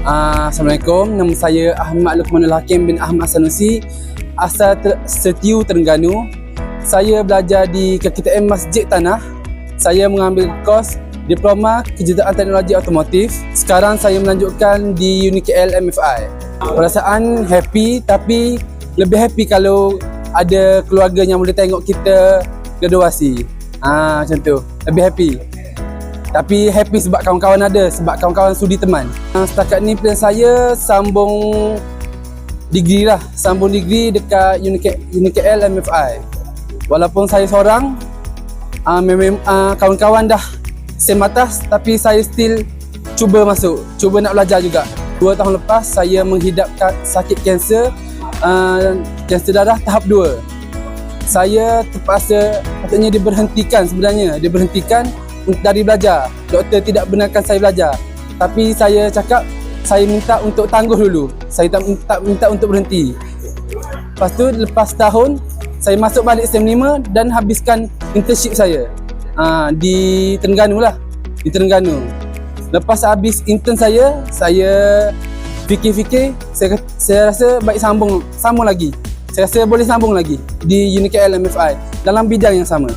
Uh, Assalamualaikum, nama saya Ahmad Lukmanul Hakim bin Ahmad Sanusi Asal ter- Setiu Terengganu. Saya belajar di KKTM Masjid Tanah. Saya mengambil kos Diploma Kejuruteraan Teknologi Otomotif Sekarang saya melanjutkan di UniKL MFI Perasaan happy tapi lebih happy kalau ada keluarga yang boleh tengok kita graduasi. Ah macam tu, lebih happy tapi happy sebab kawan-kawan ada, sebab kawan-kawan sudi teman. Uh, setakat ni plan saya sambung degree lah, sambung degree dekat UniK, UniKL MFI. Walaupun saya seorang, memang uh, kawan-kawan dah same atas tapi saya still cuba masuk, cuba nak belajar juga. Dua tahun lepas saya menghidapkan sakit kanser, kanser darah tahap 2. Saya terpaksa patutnya diberhentikan sebenarnya, diberhentikan dari belajar. Doktor tidak benarkan saya belajar. Tapi saya cakap saya minta untuk tangguh dulu. Saya tak minta, minta untuk berhenti. Lepas tu lepas tahun saya masuk balik SEM 5 dan habiskan internship saya. Ha, di Terengganu lah. Di Terengganu. Lepas habis intern saya, saya fikir-fikir, saya, saya rasa baik sambung sambung lagi. Saya rasa boleh sambung lagi di UniKL MFI dalam bidang yang sama.